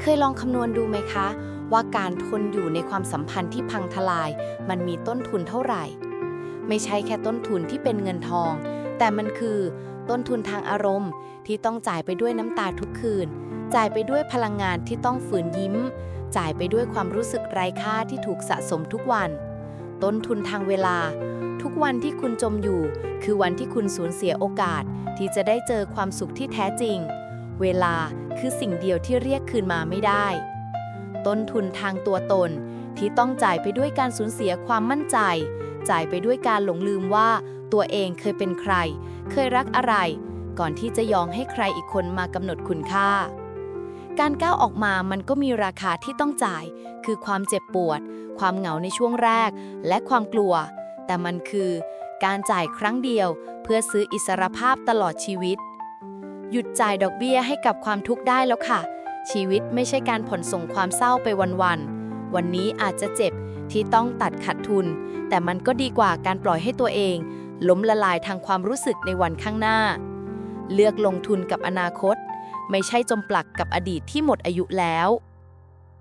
เคยลองคำนวณดูไหมคะ ว่าการทนอยู่ในความสัมพันธ์ที่พังทลาย มันมีต้นทุนเท่าไหร่ ไม่ใช่แค่ต้นทุนที่เป็นเงินทอง แต่มันคือต้นทุนทางอารมณ์ที่ต้องจ่ายไปด้วยน้ำตาทุกคืน จ่ายไปด้วยพลังงานที่ต้องฝืนยิ้ม จ่ายไปด้วยความรู้สึกไร้ค่าที่ถูกสะสมทุกวัน ต้นทุนทางเวลา ทุกวันที่คุณจมอยู่ คือวันที่คุณสูญเสียโอกาส ที่จะได้เจอความสุขที่แท้จริง เวลา คือสิ่งเดียวที่เรียกคืนมาไม่ได้ ต้นทุนทางตัวตนที่ต้องจ่ายไปด้วยการสูญเสียความมั่นใจ จ่ายไปด้วยการหลงลืมว่าตัวเองเคยเป็นใคร เคยรักอะไร ก่อนที่จะยอมให้ใครอีกคนมากำหนดคุณค่า การก้าวออกมามันก็มีราคาที่ต้องจ่าย คือความเจ็บปวด ความเหงาในช่วงแรก และความกลัว แต่มันคือ การจ่ายครั้งเดียว เพื่อซื้ออิสรภาพตลอดชีวิต หยุดจ่ายดอกเบี้ยให้กับความทุกข์ได้แล้วค่ะ ชีวิตไม่ใช่การผ่อนส่งความเศร้าไปวันๆ วันนี้อาจจะเจ็บที่ต้องตัดขาดทุน แต่มันก็ดีกว่าการปล่อยให้ตัวเอง ล้มละลายทางความรู้สึกในวันข้างหน้า เลือกลงทุนกับอนาคต ไม่ใช่จมปลักกับอดีตที่หมดอายุแล้ว